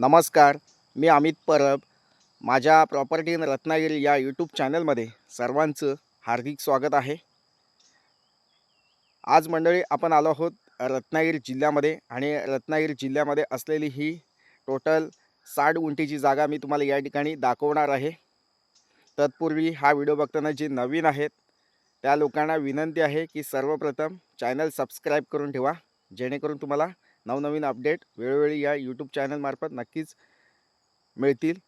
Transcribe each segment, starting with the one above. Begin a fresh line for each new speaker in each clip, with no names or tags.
नमस्कार मी अमित परब. माझ्या property in Ratnagiri या यूट्यूब चॅनलमध्ये सर्वांचं हार्दिक स्वागत आहे. आज मंडळी आपण आलो आहोत रत्नागिरी जिल्ह्यामध्ये आणि रत्नागिरी जिल्ह्यामध्ये असलेली ही टोटल साठ उंटीची जागा मी तुम्हाला या ठिकाणी दाखवणार आहे. तत्पूर्वी हा व्हिडिओ बघताना जे नवीन आहेत त्या लोकांना विनंती आहे की सर्वप्रथम चॅनल सबस्क्राईब करून ठेवा जेणेकरून तुम्हाला नवनवीन अपडेट वेळोवेळी या यूट्यूब चॅनलमार्फत नक्कीच मिळतील.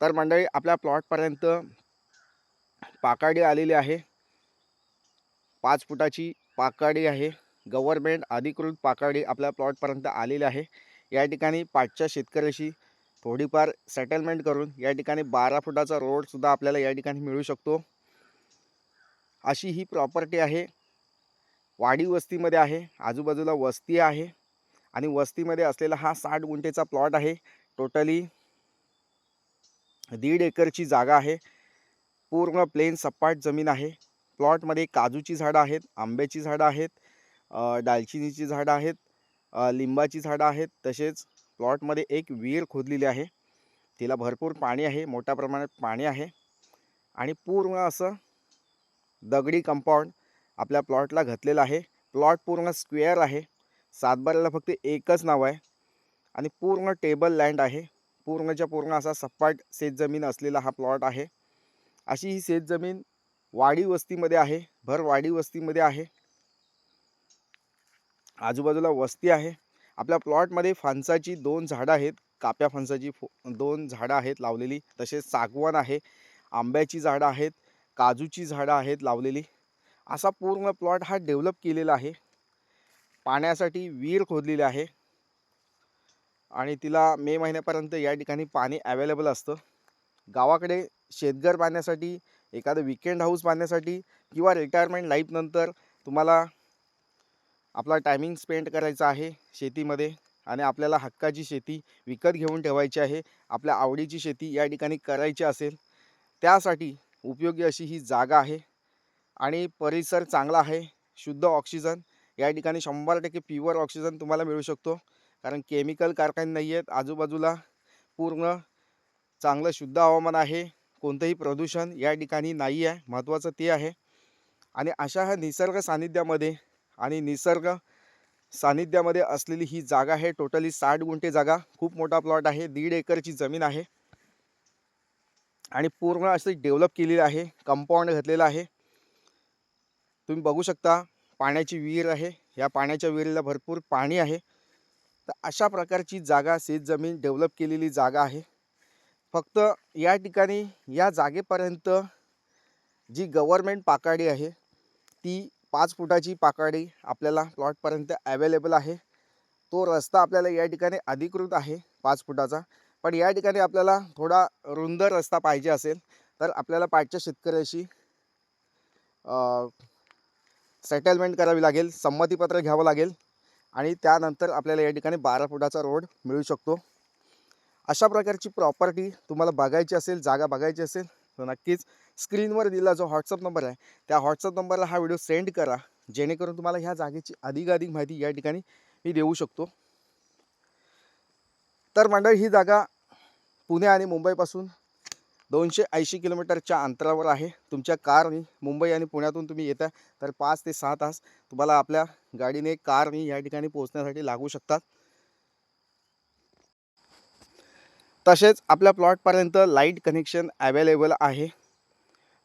तर मंडळी आपल्या प्लॉटपर्यंत पाकाडी आलेली आहे. पाच फुटाची पाकाडी आहे. गव्हर्मेंट अधिकृत पाकाडी आपल्या प्लॉटपर्यंत आलेली आहे. या ठिकाणी पाचच्या शेतकऱ्याशी थोडीफार सेटलमेंट करून या ठिकाणी बारा फुटाचा रोडसुद्धा आपल्याला या ठिकाणी मिळू शकतो. अशी ही प्रॉपर्टी आहे. वाडी वस्तीमध्ये आहे आजूबाजूला वस्ती आहे आणि वस्तीमध्ये असलेला हा साठ गुंठेचा प्लॉट आहे. टोटली दीड एकरची जागा आहे. पूर्ण प्लेन सपाट जमीन आहे. प्लॉटमध्ये काजूची झाडं आहेत आंब्याची झाडं आहेत दालचिनीची झाडं आहेत लिंबाची झाडं आहेत. तसेच प्लॉटमध्ये एक विहीर खोदलेली आहे. तिला भरपूर पाणी आहे मोठ्या प्रमाणात पाणी आहे आणि पूर्ण असं दगडी कंपाऊंड आपल्या प्लॉटला घातलेला आहे. प्लॉट पूर्ण स्क्वेअर आहे. सातबाऱ्याला फक्त एकच नाव आहे. आणि पूर्ण टेबल लँड आहे. पूर्णच्या पूर्ण असा सपाट शेतजमीन असलेला हा प्लॉट आहे. अशी ही शेतजमीन वाडी वस्तीमध्ये आहे. भर वाडी वस्तीमध्ये आहे. आजूबाजूला वस्ती आहे. आपल्या प्लॉटमध्ये फणसाची दोन झाडं आहेत. काप्या फणसाची फो दोन झाडं आहेत लावलेली. तसेच सागवण आहे. आंब्याची झाडं आहेत. काजूची झाडं आहेत लावलेली. असा पूर्ण प्लॉट हा डेव्हलप केलेला आहे. पाण्यासाठी विहीर खोदलेली आहे. आणि तिला मे महिन्यापर्यंत या ठिकाणी पाणी अवेलेबल असतं. गावाकडे शेतघर बांधण्यासाठी एखादं विकेंड हाऊस बांधण्यासाठी किंवा रिटायरमेंट लाईफनंतर तुम्हाला आपला टायमिंग स्पेंड करायचा आहे शेतीमध्ये. आणि आपल्याला हक्काची शेती विकत घेऊन ठेवायची आहे. आपल्या आवडीची शेती या ठिकाणी करायची असेल त्यासाठी उपयोगी अशी ही जागा आहे. आणि परिसर चांगला आहे शुद्ध ऑक्सिजन. या ठिकाणी शंभर टक्के प्युअर ऑक्सिजन तुम्हाला मिळू शकतो. कारण केमिकल कारखाने नाही आहेत आजूबाजूला पूर्ण चांगलं शुद्ध हवामान आहे कोणतंही प्रदूषण या ठिकाणी नाही आहे महत्त्वाचं ते आहे. आणि अशा ह्या निसर्ग सानिध्यामध्ये आणि निसर्ग सानिध्यामध्ये असलेली ही जागा आहे टोटली साठ गुंठे जागा खूप मोठा प्लॉट आहे दीड एकरची जमीन आहे. आणि पूर्ण अशी डेव्हलप केलेली आहे कंपाऊंड घातलेलं आहे. तुम्ही बघू शकता पाण्याची विहीर आहे. या पाण्याच्या विहिरीला भरपूर पाणी आहे. तर अशा प्रकारची जागा शेतजमीन डेव्हलप केलेली जागा आहे. फक्त या ठिकाणी या जागेपर्यंत जी गव्हर्मेंट पाकाडी आहे ती पाच फुटाची पाकाडी आपल्याला प्लॉटपर्यंत ॲवेलेबल आहे. तो रस्ता आपल्याला या ठिकाणी अधिकृत आहे पाच फुटाचा. पण या ठिकाणी आपल्याला थोडा रुंद रस्ता पाहिजे असेल तर आपल्याला पाठच्या शेतकऱ्याशी सेटलमेंट करावी लागेल संमतीपत्र घ्यावं लागेल आणि त्यानंतर आपल्याला या ठिकाणी बारा फुटाचा रोड मिळू शकतो. अशा प्रकारची प्रॉपर्टी तुम्हाला बघायची असेल जागा बघायची असेल तर नक्कीच स्क्रीनवर दिला जो व्हॉट्सअप नंबर आहे त्या व्हॉट्सअप नंबरला हा व्हिडिओ सेंड करा. जेणेकरून तुम्हाला ह्या जागेची अधिकाधिक माहिती या ठिकाणी मी देऊ शकतो. तर मंडळ ही जागा पुणे आणि मुंबईपासून दोनशे ऐंशी किलोमीटरच्या अंतरावर आहे. तुमच्या कारनी मुंबई आणि पुण्यातून तुम्ही येता तर पाच ते सहा तास तुम्हाला आपल्या गाडीने कारनी या ठिकाणी पोहोचण्यासाठी लागू शकतात. तसेच आपल्या प्लॉटपर्यंत लाइट कनेक्शन अवेलेबल आहे.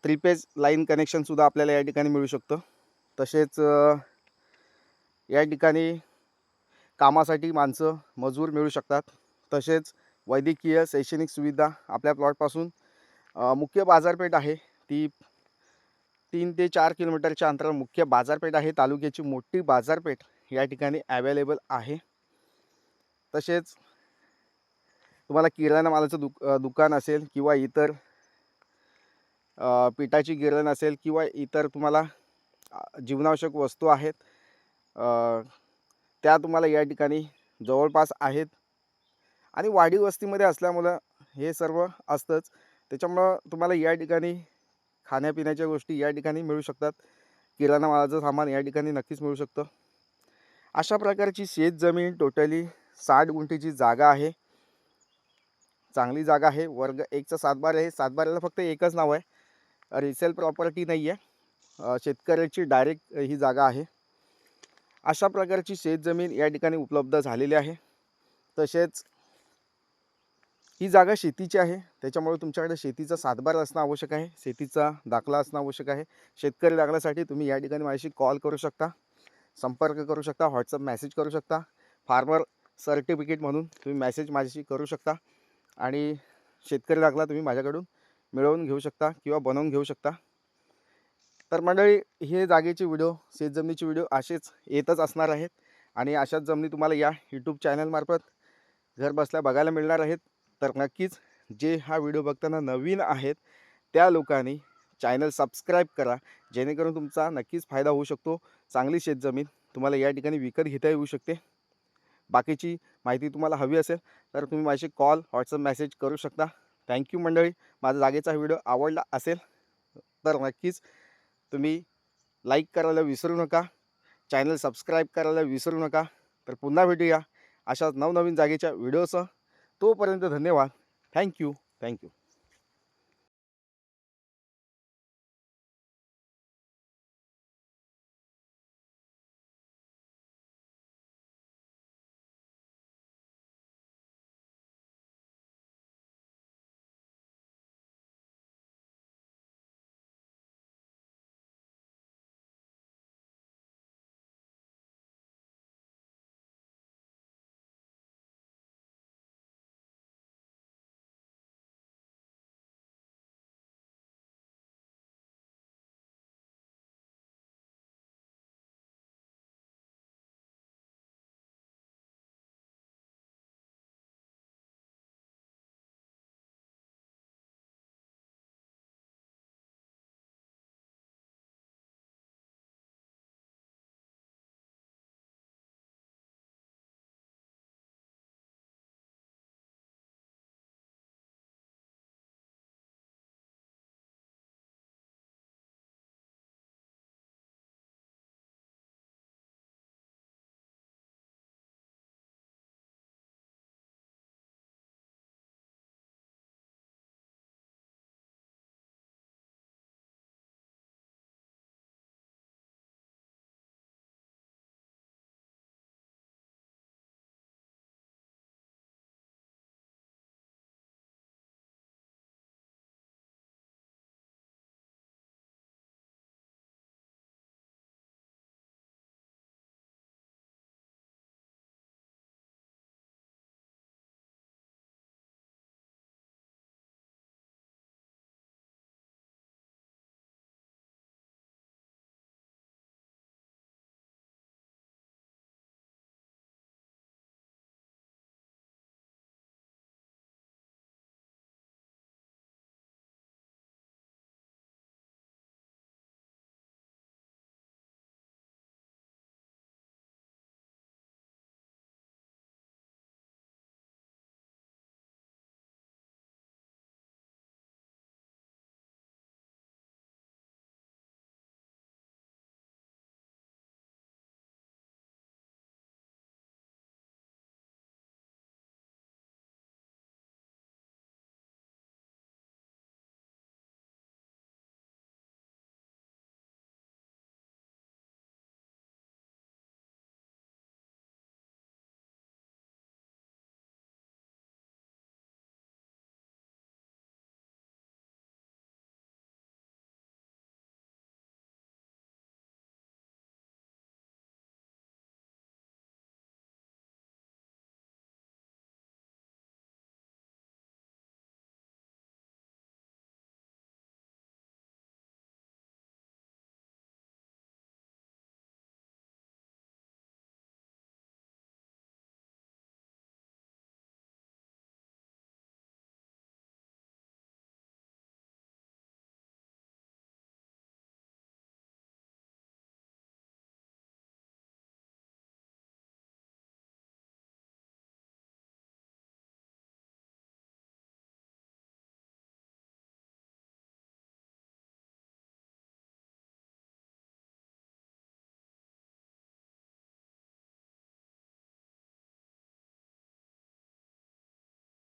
त्रिपेज लाईन कनेक्शनसुद्धा आपल्याला या ठिकाणी मिळू शकतं. तसेच या ठिकाणी कामासाठी माणसं मजूर मिळू शकतात. तसेच वैद्यकीय शैक्षणिक सुविधा आपल्या प्लॉटपासून मुख्य बाजारपेठ आहे. ती तीन ते चार किलोमीटरच्या अंतरावर मुख्य बाजारपेठ आहे. तालुक्याची मोठी बाजारपेठ या ठिकाणी ॲवेलेबल आहे. तसेच तुम्हाला किराणा मालाचं दुक दुकान असेल किंवा इतर पिठाची गिरण असेल किंवा इतर तुम्हाला जीवनावश्यक वस्तू आहेत त्या तुम्हाला या ठिकाणी जवळपास आहेत. आणि वाढीव वस्तीमध्ये असल्यामुळं हे सर्व असतंच. त्याच्यामुळं तुम्हाला या ठिकाणी खाण्यापिण्याच्या गोष्टी या ठिकाणी मिळू शकतात. किराणा मालाचं सामान या ठिकाणी नक्कीच मिळू शकतं. अशा प्रकारची शेतजमीन टोटली साठ गुंठीची जागा आहे. चांगली जागा आहे. वर्ग एकचं सातबार आहे. सातबाऱ्याला फक्त एकच नाव आहे. रिसेल प्रॉपर्टी नाही आहे शेतकऱ्याची डायरेक्ट ही जागा आहे. अशा प्रकारची शेतजमीन या ठिकाणी उपलब्ध झालेली आहे. तसेच ही जागा शेतीची आहे. त्याच्यामुळे तुमच्याकडे शेतीचा सातबार असणं आवश्यक आहे. शेतीचा दाखला असणं आवश्यक आहे. शेतकरी दाखल्यासाठी तुम्ही या ठिकाणी माझ्याशी कॉल करू शकता. संपर्क करू शकता. व्हॉट्सअप मेसेज करू शकता. फार्मर सर्टिफिकेट म्हणून तुम्ही मेसेज माझ्याशी करू शकता. आणि शेतकरी दाखला तुम्ही माझ्याकडून मिळवून घेऊ शकता किंवा बनवून घेऊ शकता. तर मंडळी हे जागेचे व्हिडिओ शेतजमिनीचे व्हिडिओ असेच येतच असणार आहेत. आणि अशाच जमिनी तुम्हाला या यूट्यूब चॅनलमार्फत घर बसल्या बघायला मिळणार आहेत. तर नक्कीच जे हा व्हिडिओ बघताना नवीन आहेत त्या लोकांनी चॅनल सबस्क्राईब करा जेणेकरून तुमचा नक्कीच फायदा होऊ शकतो. चांगली शेतजमीन तुम्हाला या ठिकाणी विकत घेता येऊ शकते. बाकीची माहिती तुम्हाला हवी असेल तर तुम्ही माझे कॉल व्हॉट्सअप मेसेज करू शकता. थँक्यू मंडळी. माझा जागेचा व्हिडिओ आवडला असेल तर नक्कीच तुम्ही लाईक करायला विसरू नका. चॅनल सबस्क्राईब करायला विसरू नका. तर पुन्हा भेटूया अशाच नवनवीन जागेच्या व्हिडिओसह. तोपर्यंत धन्यवाद. Thank you thank you